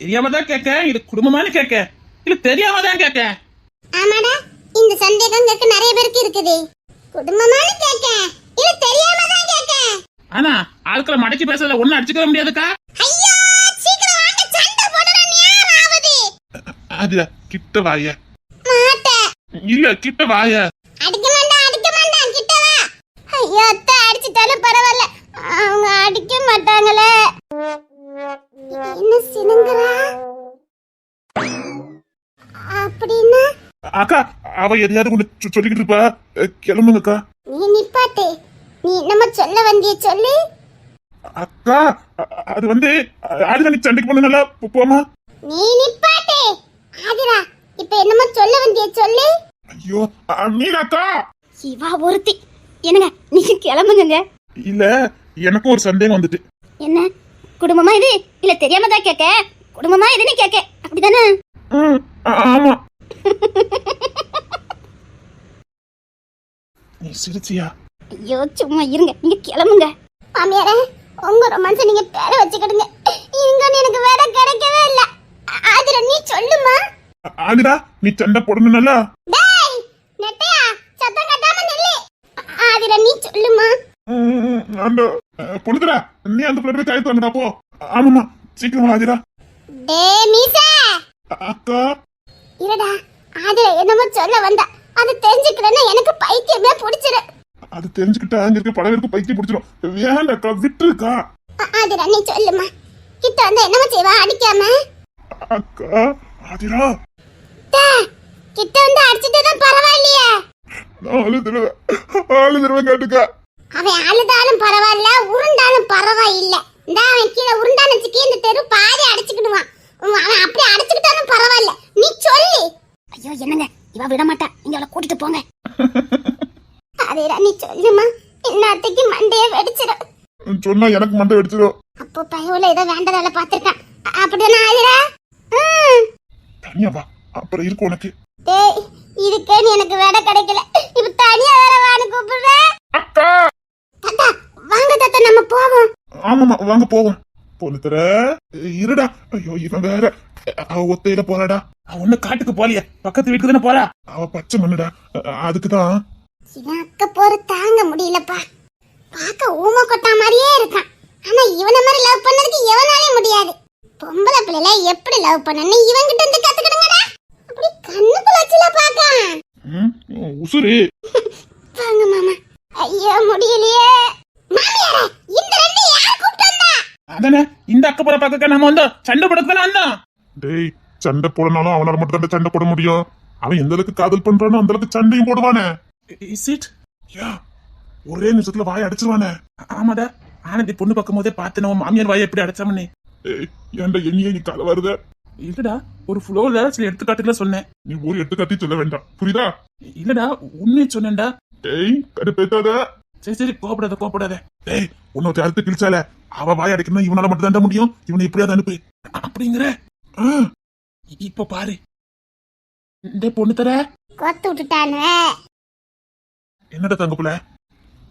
தெரியாம தான் கேட்க இது குடும்பமானு கேட்க. இல்ல தெரியாம தான் கேட்க. ஆமாடா இந்த சந்தேகம் கேட்க நிறைய பேருக்கு இருக்குது. குடும்பமானு கேட்க இல்ல தெரியாம தான் கேட்க. ஆனா ஆட்களை மடக்கி பேசுறதுல ஒண்ணும் அடிச்சுக்க முடியாதுக்கா? ஐயோ சீக்கிரம் வாங்க சண்டை போடுற நேராவது அதுல கிட்ட வாய. மாட்டேன் இல்ல கிட்ட வாய. அடிக்க மாட்டான் அடிக்க மாட்டான் கிட்ட வா. ஐயோ அத்தை அடிச்சிட்டாலும் பரவாயில்ல. அவங்க அடிக்க மாட்டாங்களே. அக்கா அவ எதையாவது சொ- சொல்லிக்கிட்டு இருப்பா. கிளம்புங்கக்கா. நீ நிப்பாட்டு. நீ என்னமோ சொல்ல வந்திய சொல்லு. அக்கா அது வந்து ஆடுதா நீ சண்டைக்கு போனா போமா? நீ நிப்பாட்டு. ஆதிரா இப்ப என்னமோ சொல்ல வந்திய சொல்லு. ஐயோ மீனாக்கா. இவா ஒருத்தி. என்னங்க நீங்க கிளம்புங்க இல்ல எனக்கும் ஒரு சந்தேகம் வந்துட்டு. என்ன குடும்பமா இது? இல்ல தெரியாம தான் கேட்க. குடும்பமா இதுன்னு கேட்க. அப்படிதானே? ஆமா. நீ சிரிச்சியா? ஐயோ சும்மா இருங்க. நீங்க கிளம்புங்க. மாமியாரே உங்க ரொமான்ஸ் நீங்க பேர வச்சுக்கிடுங்க. இங்கன்னு எனக்கு வேற கிடைக்கவே இல்ல. ஆதிரா நீ சொல்லுமா? ஆதிரா நீ சண்டை போடணும்ல டேய் நெட்டையா? சத்தம் கட்டாம நில்லு. ஆதிரா நீ சொல்லுமா? அந்த பொழுதுடா நீ அந்த பிள்ளை காயத்து வாங்கடா போ. ஆமாமா சீக்கிரம் ஆதிரா. டேய் மீசா! அக்கா. இருடா ஆதிரா என்னமோ சொல்ல வந்தா. அது தெரிஞ்சுக்கிறேன்னா எனக்கு பைத்தியமே பிடிச்சிரு. அது தெரிஞ்சுக்கிட்டா அங்க இருக்க பேருக்கு பைத்தியம் பிடிச்சிரும். வேண்டாக்கா விட்டுருக்கா. ஆதிரா நீ சொல்லுமா. கிட்ட வந்து என்னமோ செய்வா அடிக்காம? அக்கா ஆதிரா. கிட்ட வந்து அடிச்சிட்டு பரவாயில்லையே. நான் அழுதுருவேன். அழுதுருவேன் கேட்டுக்கா. அவன் அழுதாலும் பரவாயில்ல உருண்டாலும் பரவாயில்ல. இந்த அவன் கீழே உருண்டான்னு வச்சுக்கே இந்த தெரு பாதி அடிச்சுக்கிடுவான். அவன் அப்படி அடிச்சுக்கிட்டாலும் பரவாயில்ல நீ சொல்லு ஐயோ இவ விட மாட்டா நீங்க அவளை கூட்டிட்டு போங்க. அதேடா நீ சொல்லுமா இன்னத்துக்கு மண்டையே வெடிச்சிடும் சொன்னா எனக்கு மண்டை வெடிச்சிடும் அப்போ பயவுல ஏதோ வேண்டதால பாத்திருக்கான் அப்படிதானே ஆதிரா ம். தனியா வா அப்புறம் இருக்கு உனக்கு. டேய் இதுக்கேன்னு எனக்கு வேலை கிடைக்கல. இப்ப தனியா வேற வான்னு கூப்பிடுற? தாத்தா வாங்க தாத்தா நம்ம போவோம். ஆமாமா வாங்க போவோம். தர இருடா. ஐயோ இவன் வேற. அவ ஒத்தையில போறாடா. அவ ஒண்ணு காட்டுக்கு போலியே. பக்கத்து வீட்டுக்கு தானே போறா? அவ பச்சை மண்ணுடா. அதுக்குதான். அக்க போற தாங்க முடியலப்பா. பார்க்க ஊம கொட்டா மாதிரியே இருக்கான். ஆனா இவனை மாதிரி லவ் பண்ணதுக்கு எவனாலே முடியாது. பொம்பளை பிள்ளைல எப்படி லவ் பண்ணணும் இவன்கிட்ட இருந்து கத்துக்கிடுங்கடா. அப்படி கண்ணுக்குள்ள வச்சுல பாக்கான் ம், உசுரு வாங்க மாமா. ஐயோ முடியலையே. மாமியாரே இந்த ரெண்டு யார் கூப்பிட்டு வந்தா? அதானே? இந்த அக்கப்புற பக்கக்க நம்ம வந்தோம் சண்டை போடக்கு தானே வந்தோம் டேய் சண்டை போடனாலும் அவனால மட்டும் தான் சண்டை போட முடியும். அவன் எந்த அளவுக்கு காதல் பண்றானோ அந்த அளவுக்கு சண்டையும் போடுவானே. இஸ் இட் யா ஒரே நிமிஷத்துல வாயை அடிச்சிருவானே. ஆமாடா. ஆனந்தி பொண்ணு பார்க்கும் போதே பார்த்து நம்ம மாமியார் வாயை எப்படி அடைச்சாமனே. ஏன்டா எண்ணியே நீ கால வருத? இல்லடா ஒரு ஃப்ளோல சில எடுத்துக்காட்டுல சொன்னேன். நீ ஒரு எடுத்துக்காட்டி சொல்ல வேண்டாம். புரியுதா? இல்லடா உண்மையை சொன்னேன்டா. டேய் கடுப்பேத்தாத. சரி சரி கோபப்படாத கோபப்படாத டேய் உன்னொருத்த அறுத்து கிழிச்சால அவ வாய் அடைக்கணும் இவனால மட்டும் தாண்டா முடியும். இவனை எப்படியாவது அனுப்பு. அப்படிங்கிற. இப்ப பாரு. இந்த பொண்ணு தர. கொத்து விட்டுட்டானே என்னடா தங்க புள்ள?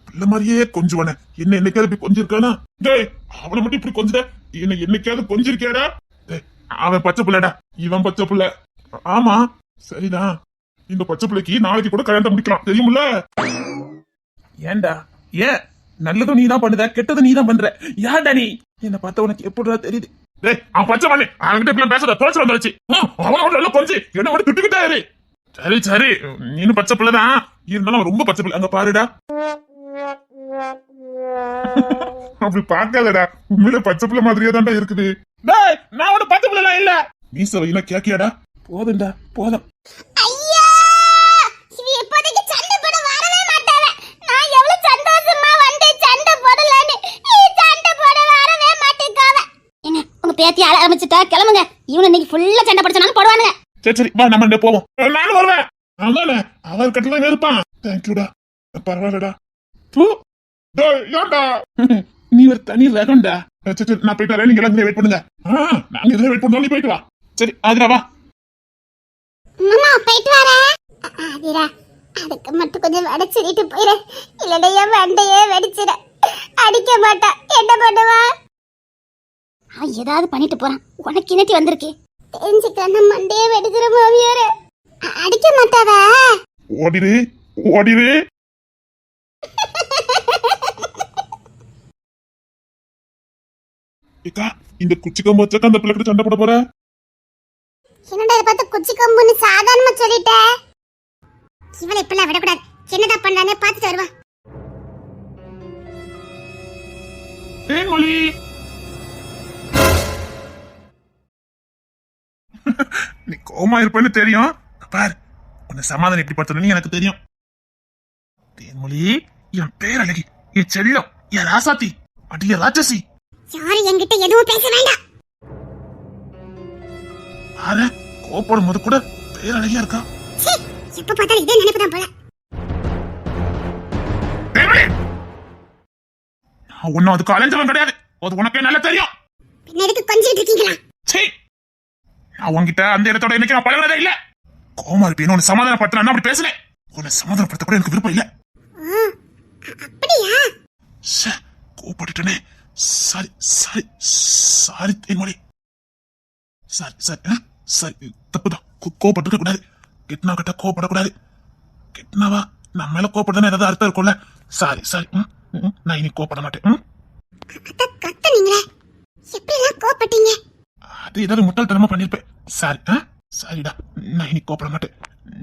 பிள்ளை மாதிரியே கொஞ்சுவானே. என்ன என்னைக்காவது இப்படி கொஞ்சிருக்கானா? டேய் அவனை மட்டும் இப்படி கொஞ்சிட. என்ன என்னைக்காவது கொஞ்சிருக்கியாடா? டேய் அவன் பச்சை புள்ளடா. இவன் பச்சை புள்ள. ஆமா. சரிதான். இந்த பச்சை பிள்ளைக்கு நாளைக்கு கூட கல்யாணம் முடிக்கலாம். தெரியுமில்ல? ஏன்டா ஏன்? நல்லதும் நீ தான் பண்ணுத கெட்டதும் நீ தான் பண்ற. யார்டா நீ? என்ன பார்த்தா உனக்கு எப்படிடா தெரியுது? டேய் அவன் பச்சை பண்ணி அவன்கிட்ட இப்படி பேசுற தோச்சு வந்துருச்சு அவன் அவன் நல்லா கொஞ்சி. என்ன மட்டும் திட்டுக்கிட்டா இரு சரி சரி. நீனும் பச்சை பிள்ளை தான் இருந்தாலும் ரொம்ப பச்சை பிள்ளை. அங்க பாருடா. அப்படி பார்க்காதடா. உண்மையில பச்சை பிள்ளை மாதிரியே தான்டா இருக்குது. டேய் நான் ஒன்னும் பச்சை பிள்ளை இல்ல. மீச வையில கேக்கியாடா? போதும்டா போதும். ஐயா இவ இப்போதைக்கு சண்டை போட வரவே மாட்டாவ நான் எவ்வளவு சந்தோஷமா வந்து சண்டை போடலான்னு நீ சண்டை போட வரவே மாட்டேங்காவ ஏங்க உங்க பேத்தி ஆள ஆரம்பிச்சுட்டா கிளம்புங்க. இவனு இன்னைக்கு ஃபுல்லா சண்டை படிச்சாலும் போடுவானுங்க. சரி சரி வா நம்ம இங்க போவோம். நானும் வருவேன். அதானே அவர் கட்டல இருப்பான். தேங்க்யூடா பரவாயில்லடா. தூ. டேய், ஏன்டா நீ ஒரு தனி ரகம்டா. சரி சரி நான் போயிட்டு வரேன். நீங்க எல்லாம் வெயிட் பண்ணுங்க. நாங்க இதுல வெயிட் பண்ணோம் நீ போயிட்டு வா. சரி அதுடா வா. மாமா போயிட்டு வரேன். ஆதிரா அதுக்கு மட்டும் கொஞ்சம் வெடிச்சிட்டு போயிரு. இல்லடா என் வண்டையே வெடிச்சிட அடிக்க மாட்டா. என்ன பண்ணுவா? அவன் ஏதாவது பண்ணிட்டு போறான். உனக்கு இனத்தி வந்திருக்கு. தெரிஞ்சுக்கிறேன் மண்டே வெடுக்கிற மாமியார. அடிக்க மாட்டாவ? ஓடிரு ஓடிரு ஏக்கா இந்த குச்சி கம்பு வச்சாக்கா அந்த பிள்ளைகிட்ட சண்டை போட போற? என்னடா இதை பார்த்து குச்சி கம்புன்னு சாதாரணமா சொல்லிட்ட? இவளை இப்பெல்லாம் விடக்கூடாது. என்னடா பண்றானே பார்த்துட்டு வருவா. தேன்மொழி. நீ கோமா இருப்பேன்னு தெரியும். பார் உன்னை சமாதானம் எப்படி படுத்தணும்னு எனக்கு தெரியும். தேன்மொழி என் பேர் அழகி என் செல்லம் என் ராசாத்தி அடிய ராட்சசி. யாரும் என்கிட்ட எதுவும் பேச வேண்டாம். ஆற கோப்படும் போது கூட பேர் அழகியா இருக்கா? எப்ப பார்த்தாலும் இதே நினைப்பு தான் போல. நான் ஒன்னும் அதுக்கு அலைஞ்சவன் கிடையாது. அது உனக்கே நல்லா தெரியும். பின்ன எதுக்கு கொஞ்சிட்டு இருக்கீங்களா? சீ நான் உன்கிட்ட அந்த இடத்தோட இன்னைக்கு நான் பழகிறதே இல்ல. கோமா இருப்பேன் உன்னை சமாதானப்படுத்தினா அப்படி பேசுனேன் உன்னை சமாதானப்படுத்த கூட எனக்கு விருப்பம் இல்ல. கோவப்பட்டுட்டேனே. Sorry sorry sorry Thenmozhi. Sorry sorry sorry தப்புதான். கோ- கோவப்பட்டிருக்க கூடாது. கெட்டினா கிட்ட கோவப்படக்கூடாது. கெட்டினாவா? நம்ம மேல கோவப்படுறதுன்னு ஏதாவது அர்த்தம் இருக்கும்ல. சாரி சாரி நான் இனி கோவப்பட மாட்டேன் அது ஏதாவது முட்டாள்தனமா பண்ணிருப்பேன் சாரி சாரிடா நான் இனி கோப்பட மாட்டேன்.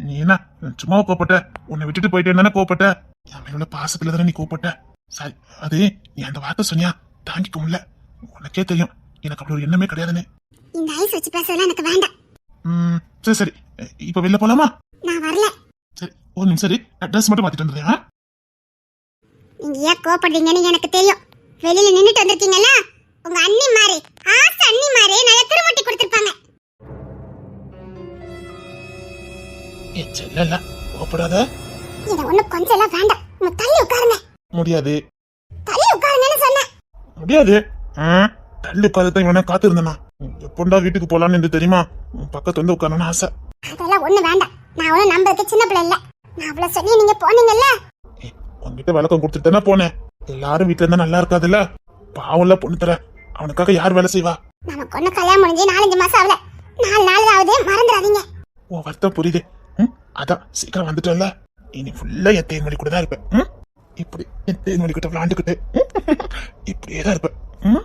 நீ என்ன சும்மா கோப்பட்ட? உன்னை விட்டுட்டு போயிட்டேன்னு தானே கோப்பட்ட? என் மேல பாசத்துல தானே நீ கோப்பட்ட? சாரி அது நீ அந்த வார்த்தை சொன்னியா? தாங்கிக்க முடியல. உனக்கே தெரியும். எனக்கு அப்படி ஒரு எண்ணமே கிடையாதுன்னு. இந்த ஐஸ் வச்சு பேசுறதுலாம் எனக்கு வேண்டாம். ம் சரி சரி. இப்ப வெளில போலாமா? நான் வரல. சரி ஒரு நிமிஷம் சரி. நான் ட்ரெஸ் மட்டும் மாத்திட்டு வந்துடுறேன்? நீங்க ஏன் கோப்படுறீங்கன்னு எனக்கு தெரியும். வெளியில நின்னுட்டு வந்திருக்கீங்கல்ல? உங்க அண்ணி மாறி ஆசை அண்ணி மாறி நல்ல திருமட்டி கொடுத்திருப்பாங்க. ஏ செல்ல கோப்படாத இத ஒண்ணு கொஞ்சம் எல்லாம் வேண்டாம். உங்க தள்ளி உட்காருங்க. முடியாது. தள்ளி உட்காருங்கன்னு சொன்னேன். முடியாது. தள்ளி உட்காரத்தான் இவனை காத்திருந்தேனா. எப்போண்டா வீட்டுக்கு போலான்னு எனக்கு தெரியுமா? பக்கத்து வந்து உட்காரணும்னு ஆசை. அதெல்லாம் ஒண்ணு வேண்டாம். நான் அவ்வளவு நம்பருக்கு சின்ன பிள்ளை இல்ல. நான் அவ்வளவு சொல்லி நீங்க போனீங்கல்ல? உன்கிட்ட விளக்கம் கொடுத்துட்டு தானே போனேன். எல்லாரும் வீட்டுல இருந்தா நல்லா இருக்காதுல்ல? பாவம்ல பொண்ணு தர. அவனுக்காக யார் வேலை செய்வா? நமக்கு ஒண்ணு கல்யாணம் முடிஞ்சு நாலஞ்சு மாசம் ஆகல. நாலு நாள் ஆகுது மறந்துடாதீங்க. உன் வருத்தம் புரியுது. ம்? அதான் சீக்கிரம் வந்துட்டல இனி ஃபுல்லா என் தேன்மொழி கூட தான் இருப்பேன். ம்? இப்படி என் தேன்மொழி கிட்ட விளாண்டுக்கிட்டு? இப்படியே தான் இருப்பேன். ம்?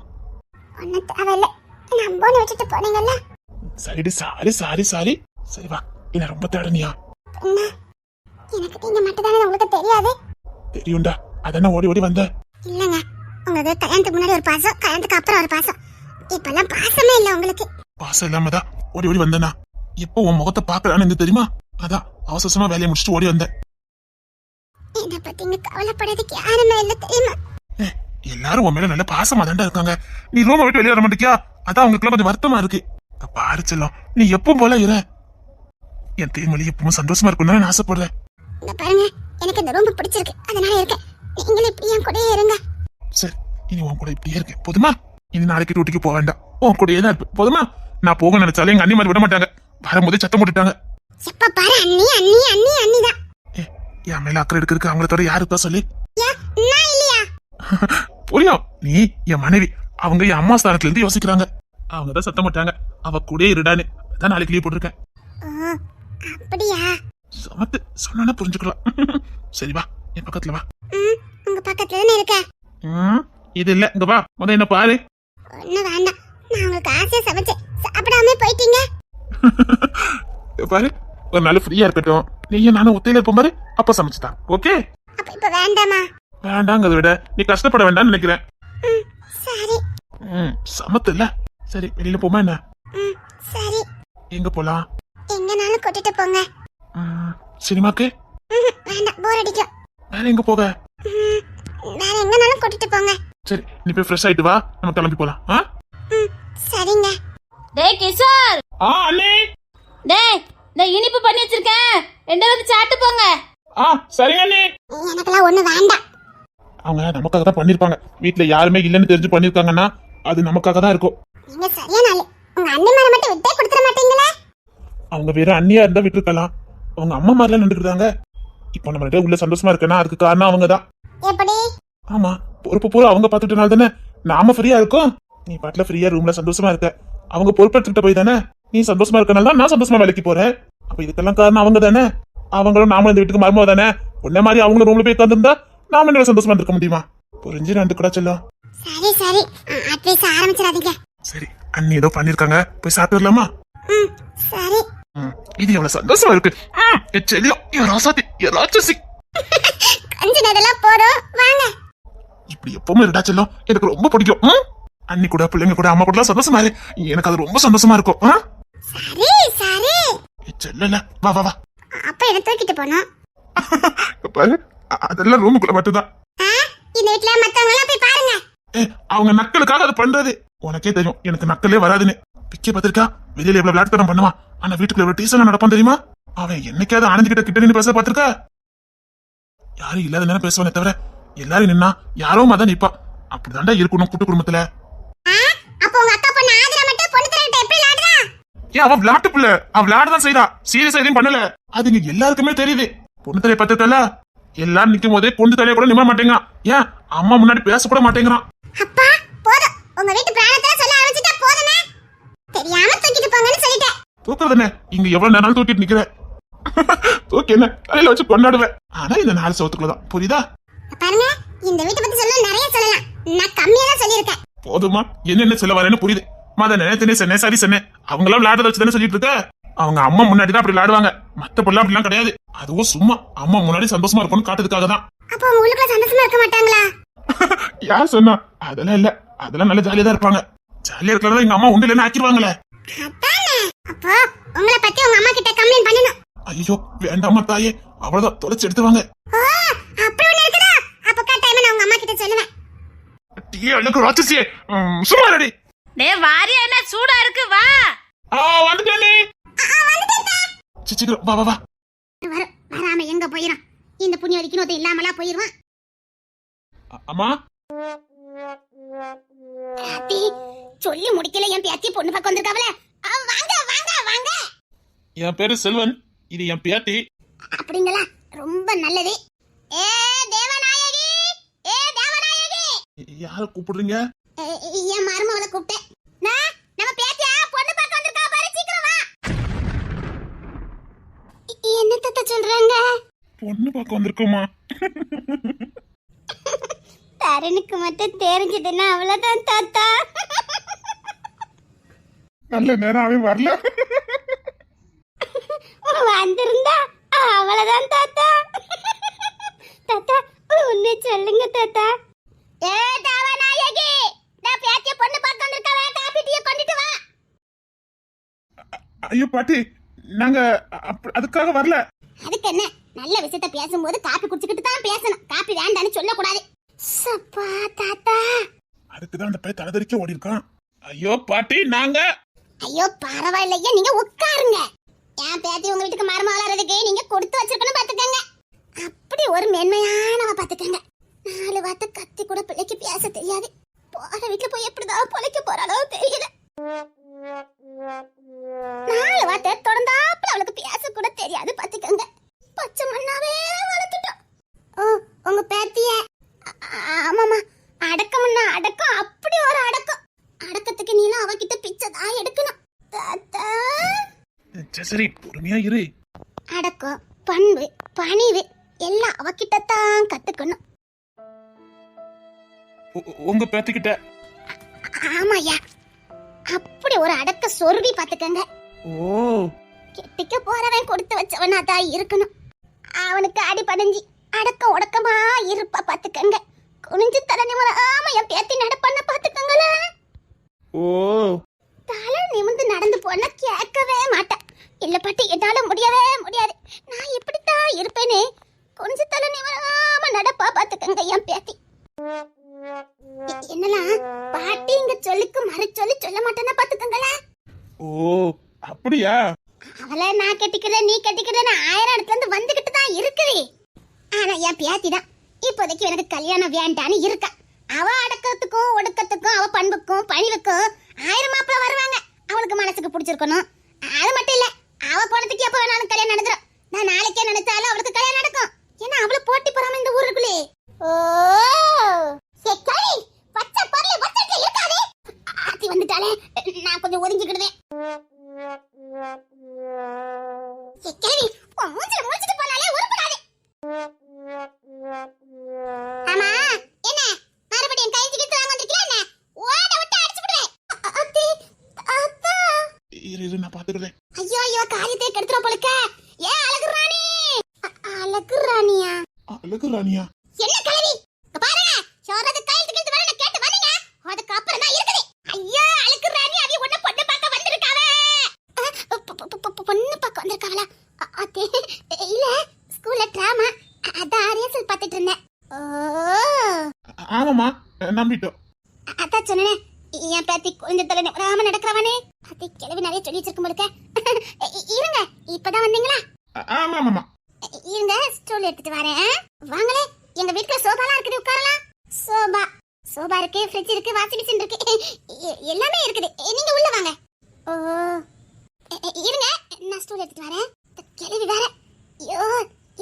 ஒன்னும் தேவையில்ல. நம்போன்னு விட்டுட்டு போனீங்கல்ல? சரிடி சாரி சாரி சாரி சரி வா. என்ன ரொம்ப தேடனியா? எனக்கு நீங்க மட்டும் தானே உங்களுக்கு தெரியாது. தெரியும்டா. அதானே ஓடி ஓடி வந்த? இல்லங்க. உங்களுக்கு கல்யாணத்துக்கு முன்னாடி ஒரு பாசம் கல்யாணத்துக்கு அப்புறம் ஒரு பாசம். இப்பெல்லாம் பாசமே இல்ல உங்களுக்கு. பாசம் இல்லாம தான் ஓடி ஓடி வந்தேனா? எப்போ உன் முகத்தை பாக்கலான்னு எனக்கு தெரியுமா? அதான் அவசரமா வேலையை முடிச்சுட்டு ஓடி வந்தேன். என்ன பத்தி இங்க கவலைப்படுறதுக்கு யாருமே இல்ல தெரியுமா? எல்லாரும் உன் மேல நல்ல பாசமா தாண்டா இருக்காங்க. நீ ரூமை விட்டு வெளியே வர மாட்டியா? அதான் அவங்களுக்குலாம் கொஞ்சம் வருத்தமா இருக்கு. பாரு செல்லம் நீ எப்பவும் போல இரு. என் தேன்மொழி எப்பவும் சந்தோஷமா இருக்கணும்னு நான் ஆசைப்படுறேன். பாருங்க எனக்கு இந்த ரொம்ப பிடிச்சிருக்கு. அதனால இருக்கேன். நீங்களும் இப்படி என் கூடயே இருங்க. சரி இனி உன் கூட இப்படியே இருக்கேன் போதுமா? இனி நாளைக்கு டூட்டிக்கு போக வேண்டாம். உன் கூடயே தான் இருப்பேன். போதுமா? நான் போக நினைச்சாலும் எங்க அண்ணி மாதிரி விட மாட்டாங்க. வரும்போதே சத்தம் போட்டுட்டாங்க. எப்ப பாரு அண்ணி அண்ணி அண்ணி அண்ணி தான் என் மேல அக்கறை எடுக்கிறதுக்கு அவங்கள தவிர யாரு இருக்கா சொல்லி. புரியும். நீ என் மனைவி. அவங்க என் அம்மா ஸ்தானத்துல இருந்து யோசிக்கிறாங்க. அவங்க தான் சத்தம் போட்டாங்க. அவ கூட இருடான்னு. அதான் நாளைக்கு லீவ் போட்டிருக்கேன். அப்படியா? சமத்து சொன்னா புரிஞ்சுக்கலாம். சரி வா என் பக்கத்துல வா. உங்க பக்கத்துல தானே இருக்க இது இல்ல. இங்க வா. முத என்ன பாரு. ஒண்ணும் வேண்டாம். நான் உங்களுக்கு ஆசையா சமைச்சேன். சாப்பிடாம போயிட்டீங்க. பாரு. ஒரு நாள் ஃப்ரீயா இருக்கட்டும். நீயும் நானும் ஒத்தையில இருப்போம் பாரு. அப்ப சமைச்சுதா ஓகே? அப்ப இப்ப வேண்டாமா? வேண்டாங்கிறத விட நீ கஷ்டப்பட வேண்டாம்னு நினைக்கிறேன். சரி. ம் சமத்து இல்ல சரி வெளியில போமா என்ன? சரி. எங்க போலாம்? எங்கனாலும் கூட்டிட்டு போங்க. சினிமாக்கு? வேண்டாம். போர் அடிக்கும். வேற எங்க போக வேற எங்கனாலும் கூட்டிட்டு போங்க. சரி நீ போய் ஃப்ரெஷ் ஆயிட்டு வா. நம்ம கிளம்பி போலாம். ஆ? சரிங்க. டேய் கிஷோர்! ஆ அண்ணே! டேய் இந்த இனிப்பு பண்ணி வச்சிருக்கேன். ரெண்டு வந்து சாப்பிட்டு போங்க. ஆ சரிங்க அண்ணே. எனக்கெல்லாம் ஒண்ணு வேண்டாம். அவங்க நமக்காக தான் பண்ணிருப்பாங்க. வீட்ல யாருமே இல்லைன்னு தெரிஞ்சு பண்ணிருக்காங்கன்னா அது நமக்காக தான் இருக்கும். நீங்க சரியான ஆளு உங்க அண்ணன் மேல மட்டும் விட்டே கொடுத்துட மாட்டீங்களா? அவங்க வெறும் அண்ணியா இருந்தா விட்டுருக்கலாம். அவங்க அம்மா மாதிரிலாம் நின்றுருக்காங்க இப்போ நம்ம உள்ள சந்தோஷமா இருக்கேன்னா அதுக்கு காரணம் அவங்க தான் எப்படி? ஆமா பொறுப்பு பூரா அவங்க பாத்துட்டனால தானே. நாம ஃப்ரீயா இருக்கோம். நீ பாட்டுல ஃப்ரீயா ரூம்ல சந்தோஷமா இருக்க. அவங்க பொறுப்பெடுத்துக்கிட்ட போய் தானே? நீ சந்தோஷமா இருக்கனால தான் நான் சந்தோஷமா வேலைக்கு போறேன். அப்ப இதுக்கெல்லாம் காரணம் அவங்க தானே? அவங்களும் நாம இந்த வீட்டுக்கு மருமக தானே? உன்ன மாதிரி அவங்களும் ரூம்ல போய் உட்காந்துருந்தா நாம என்ன சந்தோஷமா இருக்க முடியுமா? புரிஞ்சு ரெண்டு கூட செல்லம். சரி சரி. அட்வைஸ் ஆரம்பிச்சிடாதீங்க. சரி அண்ணி ஏதோ பண்ணிருக்காங்க. போய் சாப்பிட்டு வரலாமா ம் சரி. இது எவ்வளவு சந்தோஷமா இருக்கு. செல்லம் என் ராட்சசி. கொஞ்ச நேரம்லாம் போதும். வாங்க. இப்படி எப்பவுமே இருக்கா செல்லம். எனக்கு ரொம்ப பிடிக்கும்? அண்ணி கூட பிள்ளைங்க கூட அம்மா கூட சந்தோஷமா இரு. எனக்கு அது ரொம்ப சந்தோஷமா இருக்கும். ஆ? சரி சரி. செல்லல. வா வா வா. அப்ப என்ன தூக்கிட்டு போனோம்? இங்க பாரு. அதெல்லாம் ரூமுக்குள்ள மட்டும்தான். இந்த வீட்ல மத்தவங்க எல்லாம் போய் பாருங்க. அவங்க நக்கலுக்காக அது பண்றது. உனக்கே தெரியும் எனக்கு நக்கலே வராதுன்னு. பிக்கே பார்த்திருக்கா? வெளியில எவ்வளவு விளையாட்டுத்தனம் பண்ணுவான். ஆனா வீட்டுக்குள்ள எவ்வளவு டீசனா நடப்பான் தெரியுமா? அவன் என்னைக்காவது ஆனந்த் கிட்ட கிட்ட நின்னு பேச பாத்திருக்கா யாரும் இல்லாத நேரம் பேசுவானே தவிர எல்லாரும் நின்னா யாரோ தான் நிப்பா. அப்படிதான்டா இருக்கணும் கூட்டு குடும்பத்துல. ஏன் அவ விளையாட்டு பிள்ளை. அவ விளையாடதான் செய்றா. சீரியஸா எதையும் பண்ணல. அது இங்க எல்லாருக்குமே தெரியுது. பொண்ணு தலையை பார்த்துட்டல எல்லாரும் நிக்கும் போதே பொண்ணு தலையை கூட நிம்ம மாட்டேங்கிறான் ஏன்? அம்மா முன்னாடி பேச கூட மாட்டேங்கிறான் அப்பா போதும். உங்க வீட்டு பிராணத்துல சொல்ல ஆரம்பிச்சிட்டா போதுமே. தெரியாம தூக்கிட்டு போங்கன்னு சொல்லிட்டேன். தூக்குறது என்ன இங்க எவ்வளவு நேரம் தூக்கிட்டு நிக்கிற? தூக்கி என்ன தலையில வச்சு கொண்டாடுவேன் ஆனா இந்த நாலு சவத்துக்குள்ளதான் புரியுதா? பாருங்க இந்த வீட்டை பத்தி சொல்ல நிறைய சொல்லலாம். நான் கம்மியா தான் சொல்லியிருக்கேன். போதுமா? என்னென்ன சொல்ல வரேன்னு புரியுது. மத நினைத்தனே சொன்னேன். சரி சொன்னேன். அவங்க எல்லாம் விளையாடுறத வச்சு தானே சொல்லிட்டு இருக்க? அவங்க அம்மா முன்னாடி தான் அப்படி விளையாடுவாங்க. மத்த பொருள் அப்படிலாம் கிடையாது. அதுவும் சும்மா அம்மா முன்னாடி சந்தோஷமா இருக்கணும்னு காட்டுறதுக்காக தான். அப்போ உங்க உள்ளுக்குள்ள சந்தோஷமா இருக்க மாட்டாங்களா? யார் சொன்னா? அதெல்லாம் இல்ல. அதெல்லாம் நல்ல ஜாலியா தான் இருப்பாங்க. ஜாலியா இருக்கிறதா எங்க அம்மா உண்டு இல்லைன்னு ஆக்கிடுவாங்களே அப்போ உங்களை பத்தி உங்க அம்மா கிட்ட கம்ப்ளைண்ட் பண்ணணும். ஐயோ வேண்டாமா தாயே. அவ்வளவுதான் தொலைச்சு எடுத்துவாங்க டீயே எனக்கு ராட்சசியே. சும்மா ரெடி டே வாரியா என்ன சூடா இருக்கு வா. ஆ வந்துட்டேனே சீக்கிரம் வா வா வா. வர வராம எங்க போயிடும் இந்த புண்ணிய வரைக்கும் இல்லாமலா போயிருவான். அம்மா. பாத்தி சொல்லி முடிக்கல என் பேத்தி பொண்ணு பக்கம் வந்திருக்காவல. வாங்க வாங்க வாங்க. என் பேரு செல்வன். இது என் பேத்தி. அப்படிங்களா? ரொம்ப நல்லது. ஏ தேவநாயகி! ஏ தேவநாயகி! யார கூப்பிடுறீங்க? என் மருமகளை கூப்பிட்டேன். நான் நம்ம பேத்தியா? பொண்ணு பார்க்க வந்திருக்கா? பாரு சீக்கிரம் வா. என்ன தத்த சொல்றாங்க? பொண்ணு பார்க்க வந்திருக்கோமா? தரனுக்கு மட்டும் தெரிஞ்சதுன்னா அவ்வளவுதான் தாத்தா. நல்ல நேரம் அவன் வரல. வந்திருந்தா அவ்வளவுதான் தாத்தா. தாத்தா உன்னை சொல்லுங்க தாத்தா. ஏ தேவநாயகி நான் பேத்திய பொண்ணு பார்க்க வந்திருக்கவே காபி டீ கொண்டுட்டு வா. ஐயோ பாட்டி நாங்க அதுக்காக வரல. அதுக்கு என்ன? நல்ல விஷயத்த பேசும்போது காப்பி குடிச்சுக்கிட்டு தான் பேசணும். காப்பி வேண்டான்னு சொல்லக்கூடாது. சப்பா தாத்தா. அதுக்குதான் அந்த பையன் தலைதறிக்க ஓடி இருக்கான் ஐயோ பாட்டி நாங்க ஐயோ பரவாயில்லையா நீங்க உட்காருங்க. என் பேத்தி உங்க வீட்டுக்கு மரமா வளர்றதுக்கு நீங்க கொடுத்து வச்சிருக்கணும் பாத்துக்கங்க. அப்படி ஒரு மென்மையானவ பாத்துக்கங்க. நாலு வார்த்தை கத்தி கூட பிள்ளைக்கு பேச தெரியாது. போற வீட்டுல போய் எப்படிதான் பொழைக்க போறாளோ தெரியல. நாலு வார்த்தை தொடர்ந்தாப்புல அவளுக்கு பேச கூட தெரியாது பாத்துக்கங்க. பச்சை மண்ணாவே வளர்த்துட்டோம். ஓ உங்க பேத்திய? ஆமாமா அடக்கம்னா அடக்கம். அப்படி ஒரு அடக்கம். அடக்கத்துக்கு நீலாம் அவகிட்ட பிச்சை தான் எடுக்கணும். தாத்தா. சரி, சரி பொறுமையா இரு. அடக்கம் பண்பு பணிவு எல்லாம் அவகிட்ட தான் கத்துக்கணும் உங்க பேத்திக்கிட்ட. ஆமாயா அப்படி ஒரு அடக்க சொருவி பாத்துக்கங்க ஓ. கெட்டிக்க போறவன் கொடுத்து வச்சவனா தான் இருக்கணும். அவனுக்கு அடி படைஞ்சி அடக்க உடக்கமா இருப்பா பாத்துக்கங்க குனிஞ்சு தலை நிமிராம என் பேத்தி நடப்பண்ண பாத்துக்கங்களே ஓ. தலை நிமிந்து நடந்து போனா கேட்கவே மாட்டேன். இல்ல பாட்டி என்னால முடியவே முடியாது. நான் இப்படித்தான் இருப்பேனே. கொஞ்ச தலை நடப்பா பாத்துக்கங்க என் பேத்தி எ- என்னலாம் பாட்டி இங்க சொல்லிக்கு மறு சொல்லி சொல்ல மாட்டேன்னா பாத்துக்கங்களேன் ஓ அப்படியா அவளை நான் கட்டிக்கல நீ கட்டிக்கலன்னு ஆயிரம் இடத்துல இருந்து வந்துகிட்டு தான் இருக்குது ஆனா என் பேத்தி தான் இப்போதைக்கு எனக்கு கல்யாணம் வேண்டான்னு இருக்கா அவ அடக்கத்துக்கும் ஒடுக்கத்துக்கும் அவ பண்புக்கும் பணிவுக்கும் ஆயிரம் மாப்பிள்ள வருவாங்க அவளுக்கு மனசுக்கு பிடிச்சிருக்கணும் அது மட்டும் இல்ல அவ குணத்துக்கு எப்ப வேணாலும் கல்யாணம் நடந்துடும் நான் நாளைக்கே நினைச்சாலும் அவளுக்கு கல்யாணம் நடக்கும். ஏன்னா அவளை போட்டி போறாம இந்த ஊருக்குள்ளே ஓ ராணியா என்ன கிழவி? இங்க பாருங்க. சொல்றது கையெழுத்து கிழித்து வரல கேட்டு வந்தீங்க. அதுக்கு அப்புறம் தான் இருக்குது. ஐயோ அழுக்கு ராணி அவி உன்ன பொண்ணு பார்க்க வந்திருக்காவே. பொண்ணு பார்க்க வந்திருக்காங்களா அ- அதே இல்ல ஸ்கூல்ல டிராமா அதான் ரிஹர்சல் பார்த்துட்டு இருந்தேன். ஓ. ஆ- ஆமாம்மா நம்பிட்டோம். அதான் சொன்னேன். என் பேத்தி கொஞ்சம் தலை நடக்கிறவனே. கிழவி நிறைய சொல்லி வச்சிருக்கும் போலுக்க இ- இருங்க. இப்பதான் வந்தீங்களா? ஆமா இ- இருங்க ஸ்டூல் எடுத்துட்டு வரேன். வாங்களே எங்க வீட்ல சோபாலாம் இருக்குது உட்காரலாம். சோபா சோபா இருக்கு ஃப்ரிட்ஜ் இருக்கு வாஷிங் மிஷின் இருக்கு. எல்லாமே இருக்குது. நீங்க உள்ள வாங்க. ஓ இருங்க. நான் ஸ்டூல் எடுத்துட்டு வரேன். கிழவி வேற. ஐயோ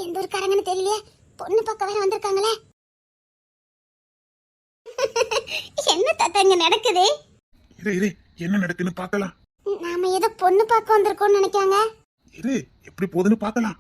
எந்த ஒரு காரங்கன்னு தெரியலையே. பொண்ணு பக்கம் வேற வந்திருக்காங்களே. என்ன தாத்தா இங்க நடக்குது? இரு இரு. என்ன நடக்குன்னு பார்க்கலாம். நாம ஏதோ பொண்ணு பார்க்க வந்திருக்கோம்னு நினைக்காங்க இரு எப்படி போகுதுன்னு பார்க்கலாம்.